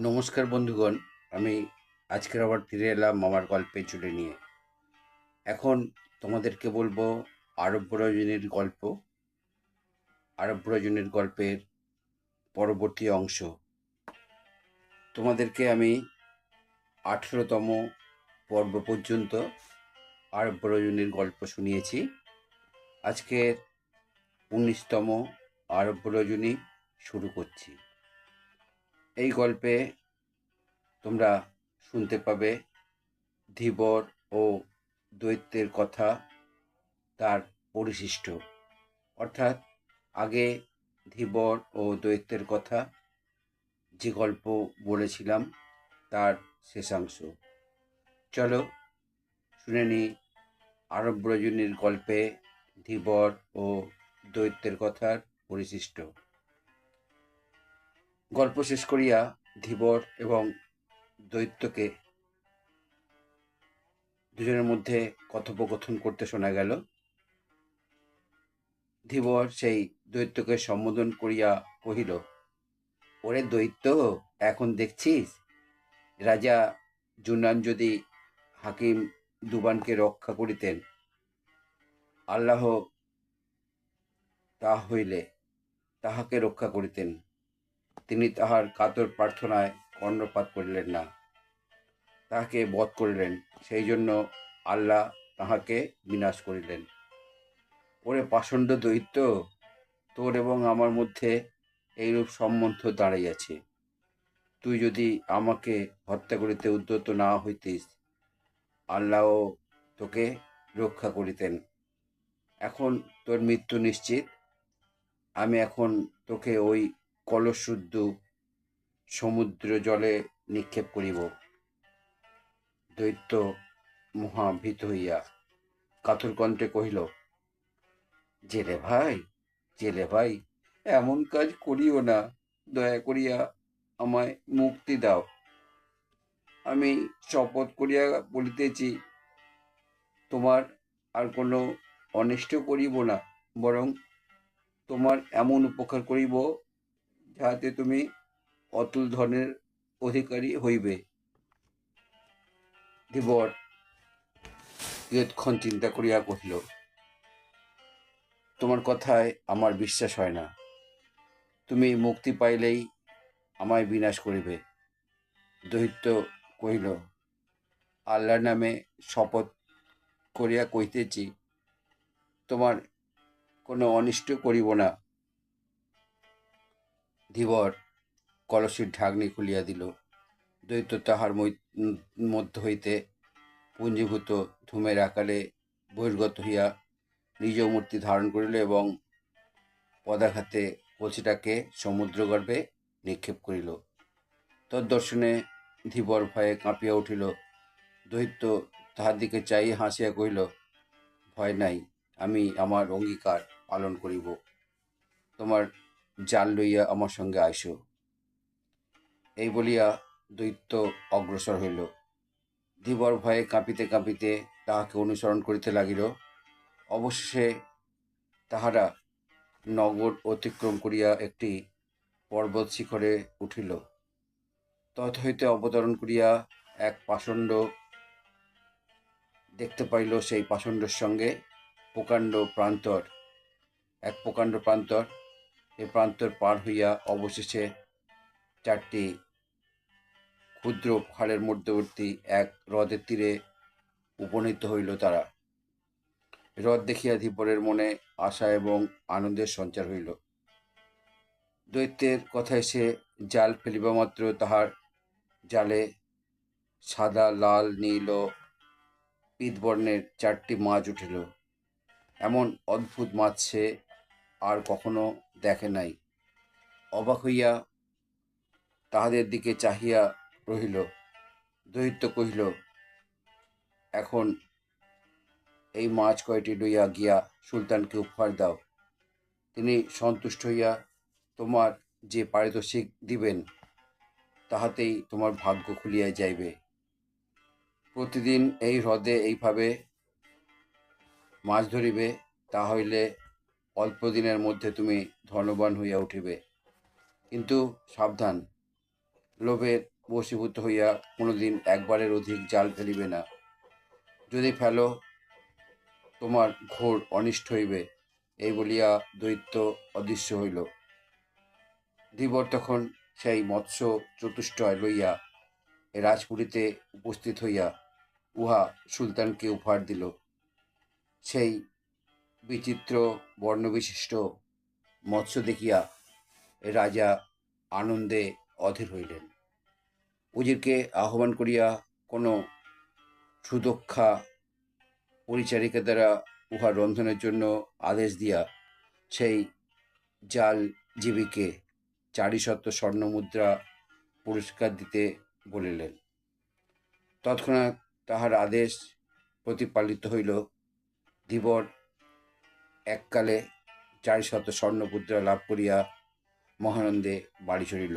নমস্কার বন্ধুগণ, আমি আজকের আবার ফিরে এলাম মামার গল্পে চলে নিয়ে। এখন তোমাদেরকে বলব আরব্য রজনীর গল্প। আরব্য রজনীর গল্পের পরবর্তী অংশ। তোমাদেরকে আমি আঠেরোতম পর্ব পর্যন্ত আরব্য রজনীর গল্প শুনিয়েছি। আজকের উনিশতম আরব্য রজনী শুরু করছি। এই গল্পে তোমরা শুনতে পাবে ধীবর ও দৈত্যের কথা, তার পরিশিষ্ট। অর্থাৎ আগে ধীবর ও দৈত্যের কথা, যে গল্প বলেছিলাম, তার শেষাংশ। চলো শুনে নি আরব রজনীর গল্পে ধীবর ও দৈত্যের কথার পরিশিষ্ট। গল্প শেষ করিয়া ধীবর এবং দৈত্যকে দুজনের মধ্যে কথোপকথন করতে শোনা গেল। ধীবর সেই দৈত্যকে সম্বোধন করিয়া কহিল, ওরে দৈত্য, এখন দেখছিস? রাজা জুনান যদি হাকিম দুবানকে রক্ষা করিতেন, আল্লাহ তা হইলে তাহাকে রক্ষা করিতেন। তিনি তাহার কাতর প্রার্থনায় কর্ণপাত করিলেন না। তাহাকে বধ করিলেন, সেই জন্য আল্লাহ তাহাকে বিনাশ করিলেন। ওরে পাষণ্ড দৈত্য, তোর এবং আমার মধ্যে এইরূপ সম্বন্ধ দাঁড়াইয়াছে। তুই যদি আমাকে হত্যা করিতে উদ্যত না হইতিস আল্লাহ তোকে রক্ষা করিতেন। এখন তোর মৃত্যু নিশ্চিত। আমি এখন তোকে ওই কলশুদ্ধ সমুদ্র জলে নিক্ষেপ করিব। দৈত্য মহাভীত হইয়া কাতর কণ্ঠে কহিল জেলে ভাই জেলে ভাই, এমন কাজ করিও না। দয়া করিয়া আমায় মুক্তি দাও। আমি শপথ করিয়া বলিতেছি, তোমার আর কোনো অনিষ্ট করিব না, বরং তোমার এমন উপকার করিব যাহাতে তুমি অতুল ধনের অধিকারী হইবে। ধীবর কিয়ৎক্ষণ চিন্তা করিয়া কহিল, তোমার কথায় আমার বিশ্বাস হয় না। তুমি মুক্তি পাইলেই আমায় বিনাশ করিবে। দৈত্য কহিল, আল্লাহর নামে শপথ করিয়া কইতেছি, তোমার কোনো অনিষ্ট করিব না। ধীবর কলসির ঢাকনি খুলিয়া দিল। দৈত্য তাহার মধ্য হইতে পুঞ্জীভূত ধূমের আকারে বহির্গত হইয়া নিজ মূর্তি ধারণ করিল এবং পদাঘাতে কলসিটাকে সমুদ্রগর্ভে নিক্ষেপ করিল। তদ্দর্শনে ধীবর ভয়ে কাঁপিয়া উঠিল। দৈত্য তাহার দিকে চাই হাসিয়া কহিল, ভয় নাই, আমি আমার অঙ্গীকার পালন করিব। তোমার জাল লইয়া আমার সঙ্গে আইসো। এই বলিয়া দৈত্য অগ্রসর হইল। ধীবর ভয়ে কাঁপিতে কাঁপিতে তাহাকে অনুসরণ করিতে লাগিল। অবশেষে তাহারা নগর অতিক্রম করিয়া একটি পর্বত শিখরে উঠিল। তৎ হইতে অবতরণ করিয়া এক পাষণ্ড দেখতে পাইল সেই পাষণ্ডের সঙ্গে প্রকাণ্ড প্রান্তর। এক প্রকাণ্ড প্রান্তর এ প্রান্তর পার হইয়া অবশেষে চারটি ক্ষুদ্র পাহাড়ের মধ্যবর্তী এক হ্রদের তীরে উপনীত হইল তারা। হ্রদ দেখিয়া ধীপরের মনে আশা এবং আনন্দের সঞ্চার হইল। দৈত্যের কথায় সে জাল ফেলিবা মাত্র তাহার জালে সাদা, লাল, নীল পিতবর্ণের চারটি মাছ উঠিল। এমন অদ্ভুত মাছ সে আর কখনো দেখে নাই। অবাক হইয়া তাহাদের দিকে চাহিয়া রহিল, দৈত্য কহিল, এখন এই মাছ কয়টি লইয়া গিয়া সুলতানকে উপহার দাও। তিনি সন্তুষ্ট হইয়া তোমার যে পারিতোষিক দিবেন, তাহাতেই তোমার ভাগ্য খুলিয়া যাইবে। প্রতিদিন এই হ্রদে এইভাবে মাছ ধরিবে, তা হইলে অল্প দিনের মধ্যে তুমি ধনবান হইয়া উঠিবে। কিন্তু সাবধান লোভের বশীভূত হইয়া কোনোদিন একবারের অধিক জাল ফেলিবে না। যদি ফেলো, তোমার ঘোর অনিষ্ট হইবে, এই বলিয়া দৈত্য অদৃশ্য হইল। ধীবর তখন সেই মৎস্য চতুষ্টয় লইয়া রাজপুরীতে উপস্থিত হইয়া উহা সুলতানকে উপহার দিল। সেই বিচিত্র বর্ণবিশিষ্ট মৎস্য দেখিয়া রাজা আনন্দে অধীর হইলেন। উজিরকে আহ্বান করিয়া কোনো সুদক্ষা পরিচারিকা দ্বারা উহা রন্ধনের জন্য আদেশ দিয়া সেই জাল জীবীকে চারিশত স্বর্ণমুদ্রা পুরস্কার দিতে বলিলেন। তৎক্ষণাৎ তাহার আদেশ প্রতিপালিত হইল, ধীবর এককালে চারিশত স্বর্ণমুদ্রা লাভ করিয়া মহানন্দে বাড়ি চড়িল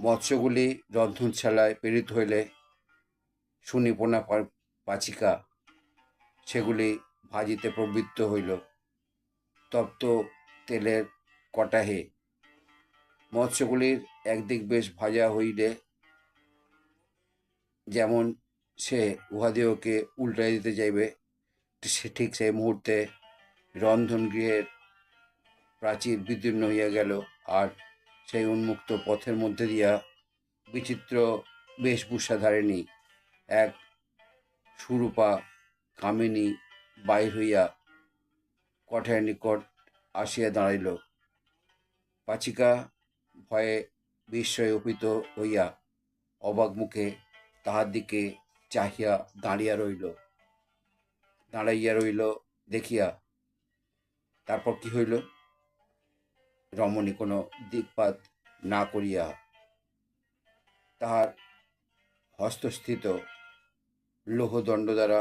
মৎস্যগুলি রন্ধনশালায় প্রেরিত হইলে সুনিপুণা পা- পাচিকা সেগুলি ভাজিতে প্রবৃত্ত হইল। তপ্ত তেলের কটাহে মৎস্যগুলির একদিক বেশ ভাজা হইলে যেমন সে উহাদেহকে উল্টাই দিতে যাইবে ঠিক সেই মুহূর্তে রন্ধন গৃহের প্রাচীর বিদীর্ণ হইয়া গেল আর সেই উন্মুক্ত পথের মধ্যে দিয়া বিচিত্র বেশভূষাধারিণী এক সুরূপা কামিনী বাহির হইয়া কঠের নিকট আসিয়া দাঁড়াইল। পাচিকা ভয়ে বিস্ময়ে অপিত হইয়া অবাক মুখে তাহার দিকে চাহিয়া দাঁড়িয়া রইল দাঁড়াইয়া রইল, দেখিয়া তারপর কি হইল? রমণী কোনো দিকপাত না করিয়া তাহার হস্তস্থিত লোহদণ্ড দ্বারা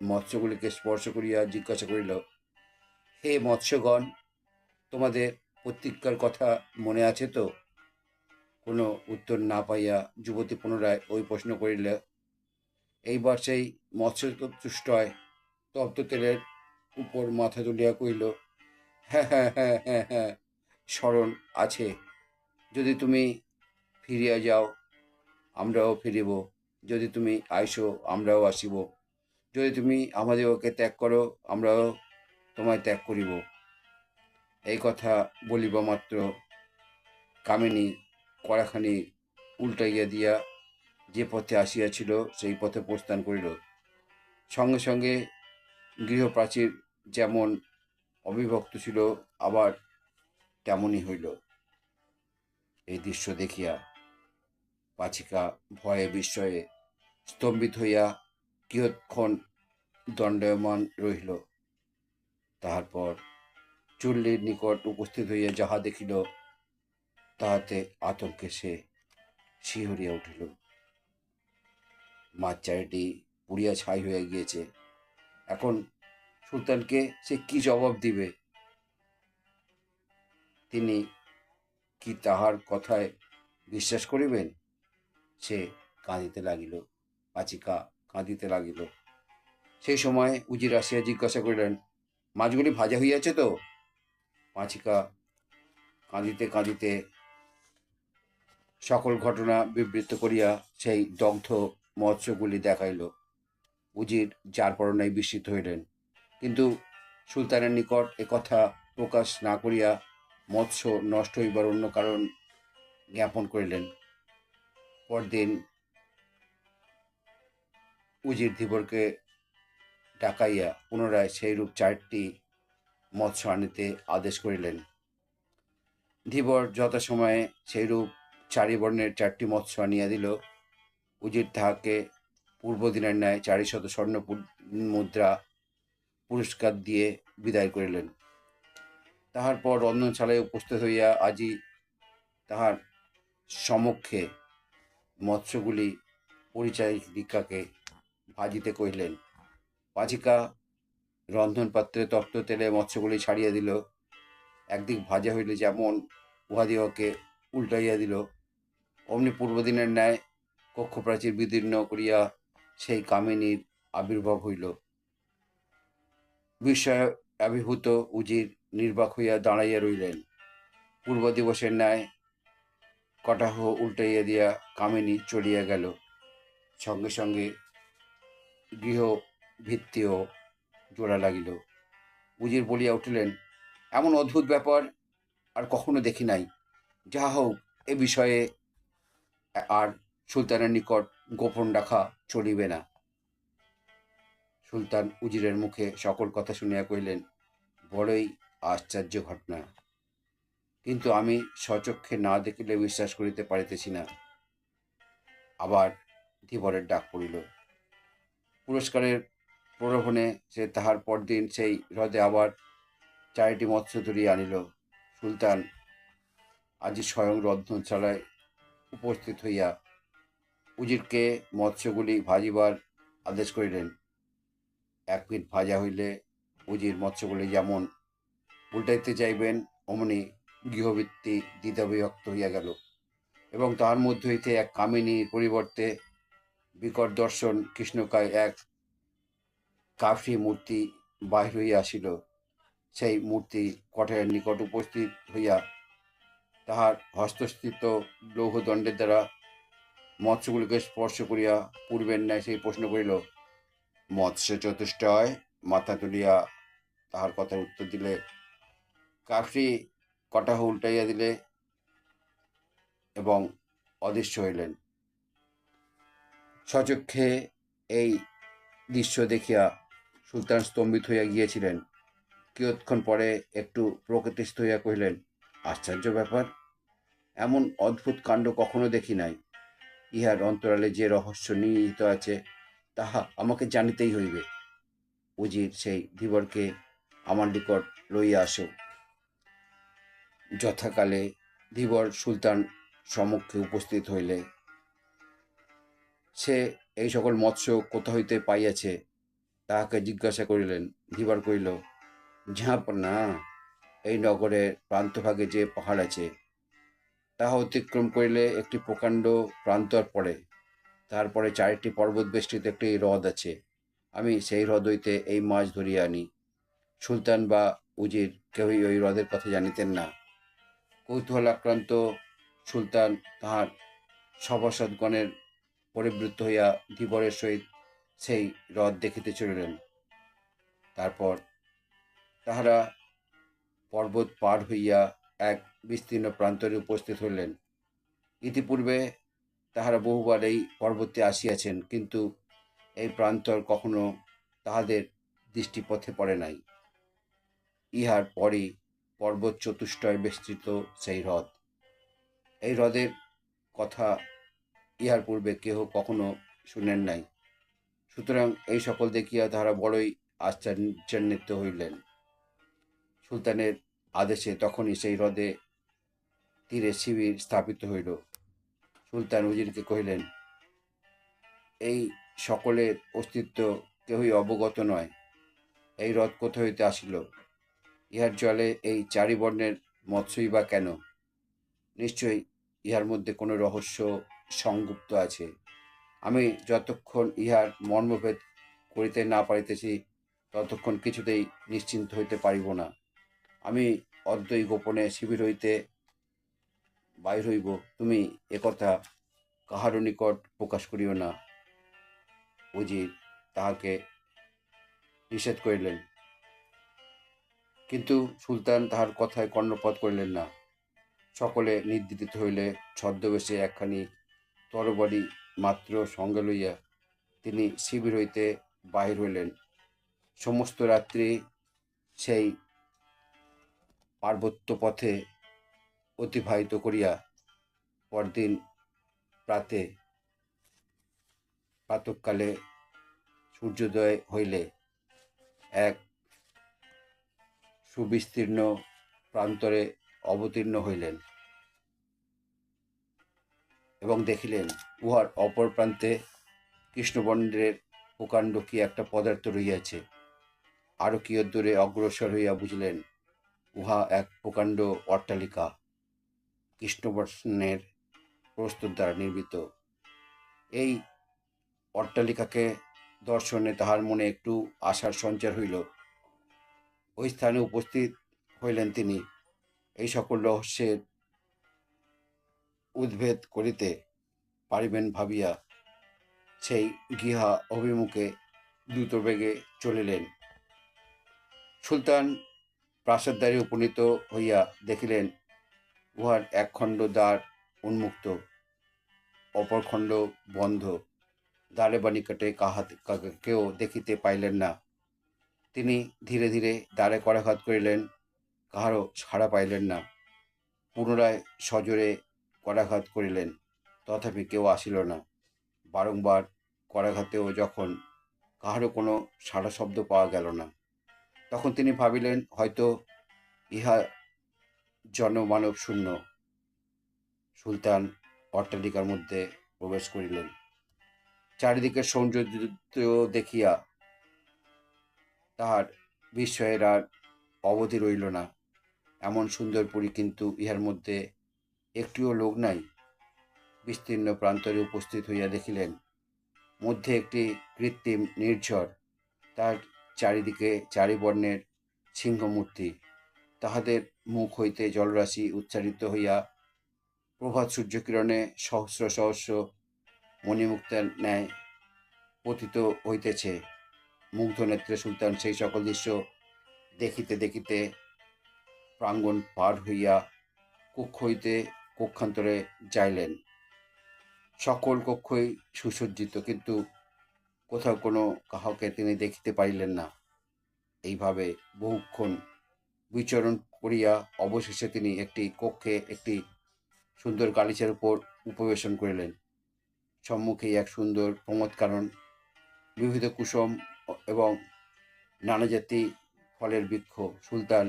মৎস্যগুলিকে স্পর্শ করিয়া জিজ্ঞাসা করিল, হে মৎস্যগণ, তোমাদের প্রতিজ্ঞার কথা মনে আছে তো? কোনো উত্তর না পাইয়া যুবতী পুনরায় ওই প্রশ্ন করিল, এইবার সেই মৎস্য তুষ্টয় তপ্ত তেলের উপর মাথা তুলিয়া কহিল হ্যাঁ হ্যাঁ হ্যাঁ হ্যাঁ হ্যাঁ স্মরণ আছে। যদি তুমি ফিরিয়া যাও, আমরাও ফিরিব। যদি তুমি আইসো, আমরাও আসিব। যদি তুমি আমাদেরকে ত্যাগ করো, আমরাও তোমায় ত্যাগ করিব। এই কথা বলিবা মাত্র কামিনী কড়াখানি উল্টাইয়া দিয়া যে পথে আসিয়াছিল, সেই পথে প্রস্থান করিল। সঙ্গে সঙ্গে গৃহপ্রাচীর যেমন অবিভক্ত ছিল, আবার তেমনই হইল। এই দৃশ্য দেখিয়া পাচিকা ভয়ে বিস্ময়ে স্তম্ভিত হইয়া কিয়ৎক্ষণ দণ্ডায়মান রহিল। তাহার পর চুল্লির নিকট উপস্থিত হইয়া যাহা দেখিল, তাহাতে আতঙ্কে সে শিহরিয়া উঠিল। মাছ চারিটি পুড়িয়া ছাই হইয়া গিয়েছে। এখন সুলতানকে সে কি জবাব দিবে? তিনি কি তাহার কথায় বিশ্বাস করিবেন? সে কাঁদিতে লাগিল, পাচিকা কাঁদিতে লাগিল। সেই সময় উজির আসিয়া জিজ্ঞাসা করিলেন, মাছগুলি ভাজা হইয়াছে তো? পাঁচিকা কাঁদিতে কাঁদিতে সকল ঘটনা বিবৃত করিয়া সেই দগ্ধ মৎস্যগুলি দেখাইল। উজির, যার পরনাই বিস্মিত হইলেন। কিন্তু সুলতানের নিকট একথা প্রকাশ না করিয়া মৎস্য নষ্ট হইবার অন্য কারণ জ্ঞাপন করিলেন। পরদিন উজির ধীবরকে ডাকাইয়া পুনরায় সেইরূপ চারটি মৎস্য আনিতে আদেশ করিলেন। ধীবর যথাসময়ে সেইরূপ চারি বর্ণের চারটি মৎস্য আনিয়া দিল। উজির তাহাকে পূর্বদিনের ন্যায় চারি শত স্বর্ণ মুদ্রা পুরস্কার দিয়ে বিদায় করিলেন। তাহার পর রন্ধনশালায় উপস্থিত হইয়া আজি তাহার সমক্ষে মৎস্যগুলি পরিচয় পরিচারিকাকে ভাজিতে কহিলেন পাচিকা রন্ধন পাত্রে তপ্ত তেলে মৎস্যগুলি ছাড়িয়া দিল। একদিক ভাজা হইলে যেমন উহাদিওকে উল্টাইয়া দিল, অমনি পূর্বদিনের ন্যায় কক্ষপ্রাচীর বিদীর্ণ করিয়া সেই কামিনীর আবির্ভাব হইল। বিস্ময় আবির্ভূত উজির নির্বাক হইয়া দাঁড়াইয়া রইলেন। পূর্ব দিবসের ন্যায় কটাহ উল্টাইয়া দিয়া কামিনী চলিয়া গেল। সঙ্গে সঙ্গে গৃহ ভিত্তিও জোড়া লাগিল। উজির বলিয়া উঠিলেন, এমন অদ্ভুত ব্যাপার আর কখনো দেখি নাই। যাহা হোক, এ বিষয়ে আর সুলতানের নিকট গোপন রাখা চলিবে না। সুলতান উজিরের মুখে সকল কথা শুনিয়া কহিলেন, বড়ই আশ্চর্য ঘটনা। কিন্তু আমি স্বচক্ষে না দেখিলে বিশ্বাস করিতে পারিতেছি না। আবার ধীবরের ডাক পড়িল, পুরস্কারের প্রলোভনে সে তাহার পরদিন সেই হ্রদে আবার চারিটি মৎস্য ধরিয়া আনিল। সুলতান আজি স্বয়ং রন্ধনশালায় উপস্থিত হইয়া উজিরকে মৎস্যগুলি ভাজিবার আদেশ করিলেন। এক পিঠ ভাজা হইলে উজির মৎস্যগুলি যেমন উল্টাইতে চাইবেন, অমনি গৃহবৃত্তি দ্বিধাবিভক্ত হইয়া গেল এবং তাহার মধ্য হইতে এক কামিনীর পরিবর্তে বিকট দর্শন কৃষ্ণকায় এক কাফি মূর্তি বাহির হইয়া আসিল। সেই মূর্তি কঠের নিকট উপস্থিত হইয়া তাহার হস্তস্থিত লৌহদণ্ডের দ্বারা মৎস্যগুলিকে স্পর্শ করিয়া পূর্বের ন্যায় সেই প্রশ্ন করিল, মৎস্য চতুষ্টয় মাথা তুলিয়া তাহার কথার উত্তর দিলে, কাফরি কটাহ উল্টাইয়া দিলে। এবং অদৃশ্য হইলেন। সচক্ষে এই দৃশ্য দেখিয়া সুলতান স্তম্ভিত হইয়া গিয়েছিলেন। কিয়ৎক্ষণ পরে একটু প্রকৃতিস্থ হইয়া কহিলেন, আশ্চর্য ব্যাপার, এমন অদ্ভুত কাণ্ড কখনো দেখি নাই। ইহার অন্তরালে যে রহস্য নিহিত আছে, তাহা আমাকে জানিতেই হইবে। উজির, সেই ধীবরকে আমার নিকট লইয়া আসো। যথাকালে ধীবর সুলতান সম্মুখে উপস্থিত হইলে। সে এই সকল মৎস্য কোথা হইতে পাইয়াছে, তাহাকে জিজ্ঞাসা করিলেন। ধীবর কহিল, ঝাঁপ না, এই নগরের প্রান্তভাগে যে পাহাড় আছে তাহা অতিক্রম করিলে একটি প্রকাণ্ড প্রান্তর পড়ে। তারপরে চারিটি পর্বত বেষ্টিত একটি হ্রদ আছে। আমি সেই হ্রদ হইতে এই মাছ ধরিয়া আনি। সুলতান বা উজির কেউই ওই হ্রদের কথা জানিতেন না। কৌতূহল আক্রান্ত সুলতান তাহার সভাসদগণের পরিবৃত্ত হইয়া ধীবরের সহিত সেই হ্রদ দেখিতে চলিলেন। তারপর তাহারা পর্বত পার হইয়া এক বিস্তীর্ণ প্রান্তরে উপস্থিত হইলেন। ইতিপূর্বে তাহারা বহুবার এই পর্বতে আসিয়াছেন, কিন্তু এই প্রান্তর কখনো তাহাদের দৃষ্টিপথে পড়ে নাই। ইহার পরই পর্বত চতুষ্টয় বিস্তৃত সেই হ্রদ। এই হ্রদের কথা ইহার পূর্বে কেহ কখনো শুনেন নাই। সুতরাং এই সকল দেখিয়া তাহারা বড়ই আশ্চর্যান্বিত হইলেন। সুলতানের আদেশে তখনই সেই হ্রদে তীরে শিবির স্থাপিত হইল। সুলতান উজিরকে কহিলেন, এই সকলের অস্তিত্ব কেহই অবগত নয়। এই হ্রদ কোথা হইতে আসিল? ইহার জলে এই চারি বর্ণের মৎস্যই বা কেন? নিশ্চয়ই ইহার মধ্যে কোনো রহস্য সংগুপ্ত আছে। আমি যতক্ষণ ইহার মর্মভেদ করিতে না পারিতেছি, ততক্ষণ কিছুতেই নিশ্চিন্ত হইতে পারিব না। আমি অদ্বৈ গোপনে শিবির হইতে বাইর হইব, তুমি একথা কাহারও নিকট প্রকাশ করিও না। উজির তাহাকে নিষেধ করিলেন। কিন্তু সুলতান তাহার কথায় কর্ণপাত করিলেন না। সকলে নির্দিত হইলে ছদ্মবেশে একখানি তরবারি মাত্র সঙ্গে লইয়া তিনি শিবির হইতে বাহির হইলেন। সমস্ত রাত্রি সেই পার্বত্য পথে অতিবাহিত করিয়া পরদিন প্রাতে প্রাতকালে সূর্যোদয় হইলে এক সুবিস্তীর্ণ প্রান্তরে অবতীর্ণ হইলেন এবং দেখিলেন, উহার অপর প্রান্তে কৃষ্ণবর্ণের প্রকাণ্ড কি একটা পদার্থ রহিয়াছে। আরও কি দূরে অগ্রসর হইয়া বুঝলেন উহা এক প্রকাণ্ড অট্টালিকা কৃষ্ণবর্ষণের প্রস্তুত দ্বারা নির্মিত। এই অট্টালিকাকে দর্শনে তাহার মনে একটু আশার সঞ্চার হইল। ওই স্থানে উপস্থিত হইলেন তিনি। এই সকল রহস্যের উদ্ভেদ করিতে পারিবেন ভাবিয়া সেই গৃহা অভিমুখে দ্রুতবেগে চলিলেন। সুলতান প্রাসাদদ্বারে উপনীত হইয়া দেখিলেন, উহার এক খণ্ড দ্বার উন্মুক্ত, অপর খণ্ড বন্ধ। দ্বারে বা নিকটে কাহাতে কেউ দেখিতে পাইলেন না। তিনি ধীরে ধীরে দ্বারে করাঘাত করিলেন, কাহারও সাড়া পাইলেন না। পুনরায় সজোরে করাঘাত করিলেন, তথাপি কেউ আসিল না। বারংবার করাঘাতেও যখন কাহারও কোনো সাড়া শব্দ পাওয়া গেল না। তখন তিনি ভাবিলেন, হয়তো ইহা জনমানব শূন্য সুলতান অট্টালিকার মধ্যে প্রবেশ করিলেন। চারিদিকে সৌন্দর্য দেখিয়া তাহার বিস্ময়ের আর অবধি রইল না। এমন সুন্দর পুরী কিন্তু ইহার মধ্যে একটিও লোক নাই। বিস্তীর্ণ প্রান্তরে উপস্থিত হইয়া দেখিলেন, মধ্যে একটি কৃত্রিম নির্ঝর। তার চারিদিকে চারি বর্ণের সিংহমূর্তি। তাহাদের মুখ হইতে জলরাশি উচ্চারিত হইয়া প্রভাত সূর্যকিরণে সহস্র সহস্র মণিমুক্তার ন্যায় পতিত হইতেছে। মুগ্ধ নেত্রে সুলতান সেই সকল দৃশ্য দেখিতে দেখিতে প্রাঙ্গণ পার হইয়া কক্ষ হইতে কক্ষান্তরে যাইলেন। সকল কক্ষই সুসজ্জিত, কিন্তু কোথাও কোনো কাহাকে তিনি দেখিতে পাইলেন না। এইভাবে বহুক্ষণ বিচরণ করিয়া অবশেষে তিনি একটি কক্ষে একটি সুন্দর গালিচার উপর উপবেশন করিলেন। সম্মুখেই এক সুন্দর প্রমোদকারণ বিবিধ কুসুম এবং নানা জাতি ফলের বৃক্ষ, সুলতান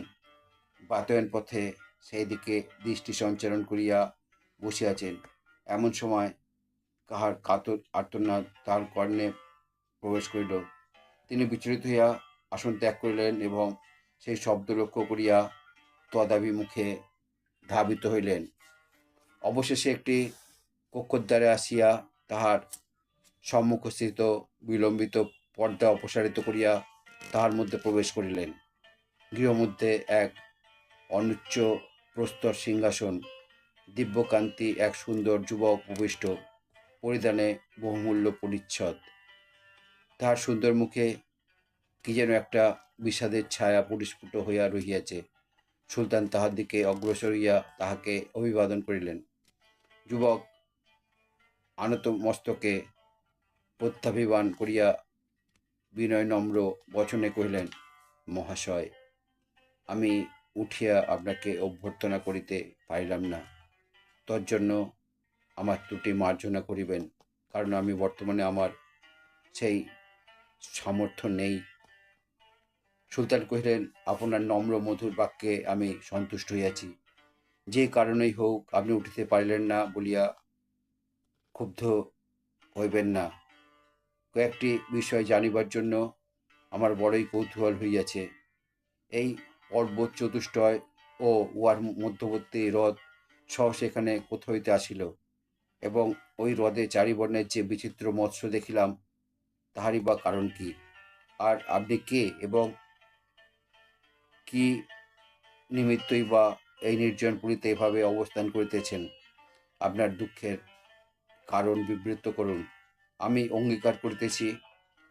বাতায়ন পথে সেই দিকে দৃষ্টি সঞ্চারণ করিয়া বসিয়াছেন। এমন সময় কাহার কাতর আর্তনাদ তার কর্ণে প্রবেশ করিল। তিনি বিচলিত হইয়া আসন ত্যাগ করিলেন এবং সেই শব্দ লক্ষ্য করিয়া তদাবি মুখে ধাবিত হইলেন। অবশেষে একটি কক্ষদ্বারে আসিয়া তাহার সম্মুখস্থিত বিলম্বিত পর্দা অপসারিত করিয়া তাহার মধ্যে প্রবেশ করিলেন। গৃহমধ্যে এক অনুচ্চ প্রস্তর সিংহাসন, দিব্যকান্তি, এক সুন্দর যুবক উপবিষ্ট পরিধানে বহুমূল্য পরিচ্ছদ। তাহার সুন্দর মুখে কি যেন একটা বিষাদের ছায়া পরিস্ফুট হইয়া রহিয়াছে। সুলতান তাহার দিকে অগ্রসর হইয়া তাহাকে অভিবাদন করিলেন। যুবক, আনত মস্তকে প্রত্যাভিমান করিয়া বিনয় নম্র বচনে কহিলেন, মহাশয়, আমি উঠিয়া আপনাকে অভ্যর্থনা করিতে পারিলাম না। তজ্জন্য আমার ত্রুটি মার্জনা করিবেন, কারণ আমি বর্তমানে আমার সেই সামর্থ্য নেই। সুলতান কহিলেন, আপনার নম্র মধুর বাক্যে আমি সন্তুষ্ট হইয়াছি। যে কারণেই হোক, আপনি উঠিতে পারিলেন না বলিয়া ক্ষুব্ধ হইবেন না। কয়েকটি বিষয় জানিবার জন্য আমার বড়ই কৌতূহল হইয়াছে। এই পর্বত চতুষ্টয় ও উহার মধ্যবর্তী হ্রদ সহ সেখানে কোথা হইতে আসিল এবং ওই হ্রদে চারি বর্ণের যে বিচিত্র মৎস্য দেখিলাম তাহারই বা কারণ কি? আর আপনি কে এবং কি নিমিত্তই বা এই নির্জন পুরীতে এভাবে অবস্থান করিতেছেন? আপনার দুঃখের কারণ বিবৃত করুন। আমি অঙ্গীকার করিতেছি,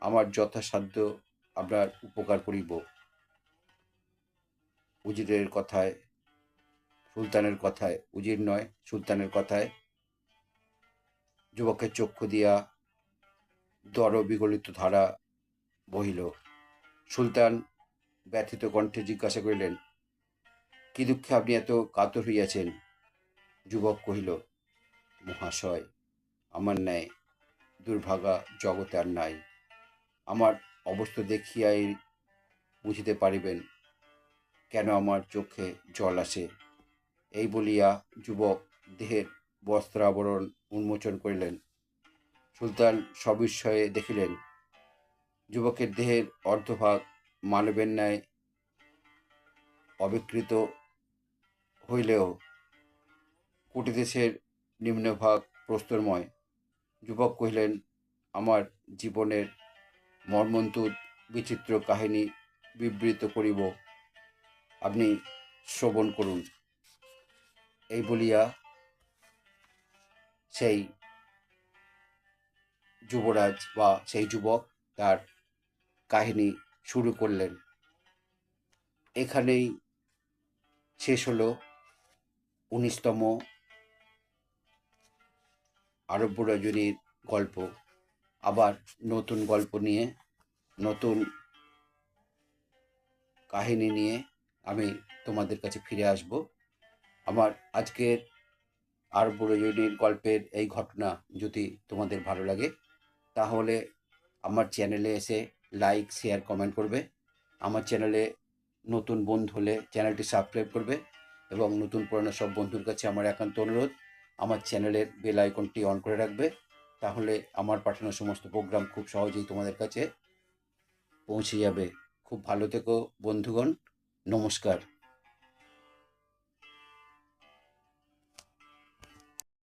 আমার যথাসাধ্য আপনার উপকার করিব। উজিরের কথায়, সুলতানের কথায়, উজির নয়, সুলতানের কথায়, যুবকের চক্ষু দিয়া দর বিগলিত ধারা বহিল। সুলতান ব্যথিত কণ্ঠে জিজ্ঞাসা করিলেন, কি দুঃখে আপনি এত কাতর হইয়াছেন? যুবক কহিল, মহাশয়, আমার ন্যায় দুর্ভাগা জগতে আর নাই। আমার অবস্থা দেখিয়াই বুঝিতে পারিবেন কেন আমার চোখে জল আসে? এই বলিয়া যুবক দেহের বস্ত্রাবরণ উন্মোচন করিলেন। সুলতান সবিস্ময়ে দেখিলেন। যুবকের দেহের অর্ধভাগ মানবের ন্যায় অবিকৃত হইলেও কুটিদেশের নিম্নভাগ প্রস্তরময়। যুবক কহিলেন, আমার জীবনের মর্মন্তুদ বিচিত্র কাহিনী বিবৃত করিব। আপনি শ্রবণ করুন। এই বলিয়া সেই যুবরাজ বা সেই যুবক তার কাহিনী শুরু করলেন। এখানেই শেষ হলো উনিশতম আরব্য রজনীর গল্প। আবার নতুন গল্প নিয়ে, নতুন কাহিনী নিয়ে আমি তোমাদের কাছে ফিরে আসব। আমার আজকের আরব্য রজনীর গল্পের এই ঘটনা যদি তোমাদের ভালো লাগে তাহলে আমার চ্যানেলে এসে লাইক শেয়ার কমেন্ট করবে। আমার চ্যানেলে নতুন বন্ধু হলে চ্যানেলটি সাবস্ক্রাইব করবে এবং নতুন পুরনো সব বন্ধুর কাছে আমার একান্ত অনুরোধ, আমার চ্যানেলের বেল আইকনটি অন করে রাখবে। তাহলে আমার পাঠানো সমস্ত প্রোগ্রাম খুব সহজেই তোমাদের কাছে পৌঁছে যাবে। খুব ভালো থেকো বন্ধুগণ, নমস্কার।